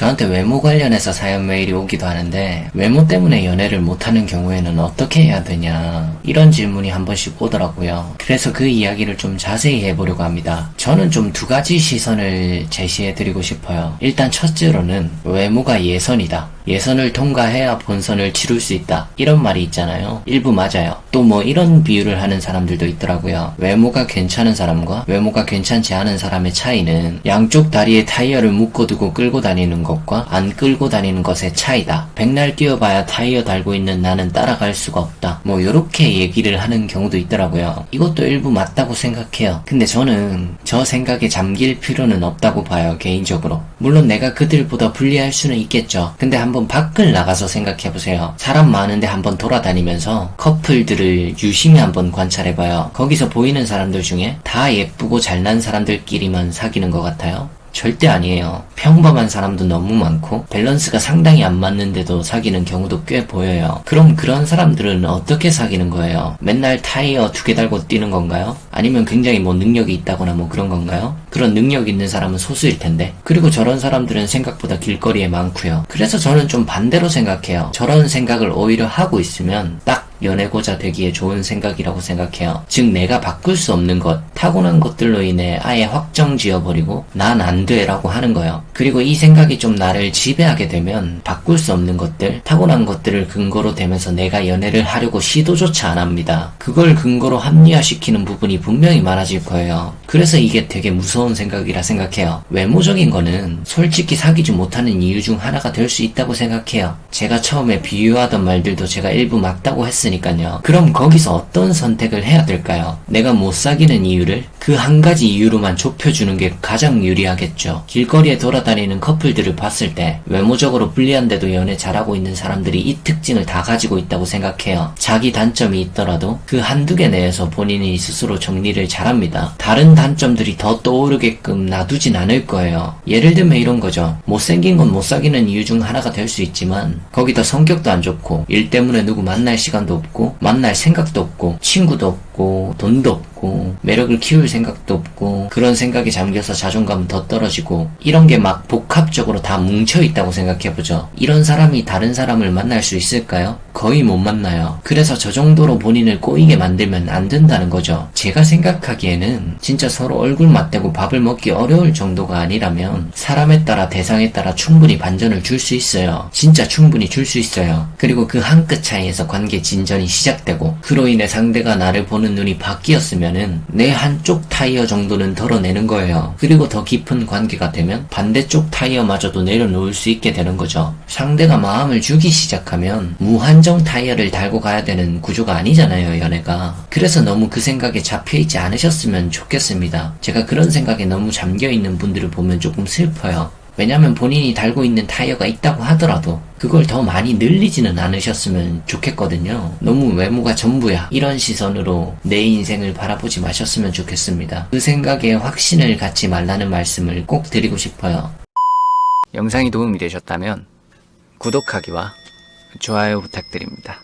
저한테 외모 관련해서 사연 메일이 오기도 하는데 외모 때문에 연애를 못하는 경우에는 어떻게 해야 되냐 이런 질문이 한 번씩 오더라고요. 그래서 그 이야기를 좀 자세히 해보려고 합니다. 저는 좀 두 가지 시선을 제시해드리고 싶어요. 일단 첫째로는 외모가 예선이다. 예선을 통과해야 본선을 치룰 수 있다. 이런 말이 있잖아요. 일부 맞아요. 또 뭐 이런 비유를 하는 사람들도 있더라고요. 외모가 괜찮은 사람과 외모가 괜찮지 않은 사람의 차이는 양쪽 다리에 타이어를 묶어두고 끌고 다니는 것과 안 끌고 다니는 것의 차이다. 백날 뛰어봐야 타이어 달고 있는 나는 따라갈 수가 없다. 뭐 요렇게 얘기를 하는 경우도 있더라고요. 이것도 일부 맞다고 생각해요. 근데 저는 저 생각에 잠길 필요는 없다고 봐요. 개인적으로. 물론 내가 그들보다 불리할 수는 있겠죠. 근데 한번 밖을 나가서 생각해 보세요. 사람 많은데 한번 돌아다니면서 커플들을 유심히 한번 관찰해 봐요. 거기서 보이는 사람들 중에 다 예쁘고 잘난 사람들끼리만 사귀는 것 같아요. 절대 아니에요. 평범한 사람도 너무 많고 밸런스가 상당히 안 맞는데도 사귀는 경우도 꽤 보여요. 그럼 그런 사람들은 어떻게 사귀는 거예요? 맨날 타이어 두 개 달고 뛰는 건가요? 아니면 굉장히 뭐 능력이 있다거나 뭐 그런 건가요? 그런 능력 있는 사람은 소수일 텐데. 그리고 저런 사람들은 생각보다 길거리에 많고요. 그래서 저는 좀 반대로 생각해요. 저런 생각을 오히려 하고 있으면 딱 연애고자 되기에 좋은 생각이라고 생각해요. 즉 내가 바꿀 수 없는 것, 타고난 것들로 인해 아예 확정 지어버리고 난 안 돼라고 하는 거예요. 그리고 이 생각이 좀 나를 지배하게 되면 바꿀 수 없는 것들, 타고난 것들을 근거로 대면서 내가 연애를 하려고 시도조차 안 합니다. 그걸 근거로 합리화시키는 부분이 분명히 많아질 거예요. 그래서 이게 되게 무서운 생각이라 생각해요. 외모적인 거는 솔직히 사귀지 못하는 이유 중 하나가 될 수 있다고 생각해요. 제가 처음에 비유하던 말들도 제가 일부 맞다고 했으니 까요. 그럼 거기서 어떤 선택을 해야 될까요? 내가 못 사귀는 이유를 그 한 가지 이유로만 좁혀주는 게 가장 유리하겠죠. 길거리에 돌아다니는 커플들을 봤을 때 외모적으로 불리한데도 연애 잘하고 있는 사람들이 이 특징을 다 가지고 있다고 생각해요. 자기 단점이 있더라도 그 한두 개 내에서 본인이 스스로 정리를 잘합니다. 다른 단점들이 더 떠오르게끔 놔두진 않을 거예요. 예를 들면 이런 거죠. 못생긴 건 못 사귀는 이유 중 하나가 될 수 있지만 거기다 성격도 안 좋고 일 때문에 누구 만날 시간도 없고 만날 생각도 없고 친구도 없고 돈도 없고 매력을 키울 생각도 없고 그런 생각에 잠겨서 자존감은 더 떨어지고 이런 게 막 복합적으로 다 뭉쳐 있다고 생각해보죠. 이런 사람이 다른 사람을 만날 수 있을까요? 거의 못 만나요. 그래서 저 정도로 본인을 꼬이게 만들면 안 된다는 거죠. 제가 생각하기에는 진짜 서로 얼굴 맞대고 밥을 먹기 어려울 정도가 아니라면 사람에 따라 대상에 따라 충분히 반전을 줄 수 있어요. 진짜 충분히 줄 수 있어요. 그리고 그 한 끗 차이에서 관계 진전이 시작되고 그로 인해 상대가 나를 보는 눈이 바뀌었으면은 내 한쪽 타이어 정도는 덜어내는 거예요. 그리고 더 깊은 관계가 되면 반대쪽 타이어마저도 내려놓을 수 있게 되는 거죠. 상대가 마음을 주기 시작하면 무한정 타이어를 달고 가야 되는 구조가 아니잖아요, 연애가. 그래서 너무 그 생각에 잡혀있지 않으셨으면 좋겠습니다. 제가 그런 생각에 너무 잠겨있는 분들을 보면 조금 슬퍼요. 왜냐면 본인이 달고 있는 타이어가 있다고 하더라도 그걸 더 많이 늘리지는 않으셨으면 좋겠거든요. 너무 외모가 전부야. 이런 시선으로 내 인생을 바라보지 마셨으면 좋겠습니다. 그 생각에 확신을 갖지 말라는 말씀을 꼭 드리고 싶어요. 영상이 도움이 되셨다면 구독하기와 좋아요 부탁드립니다.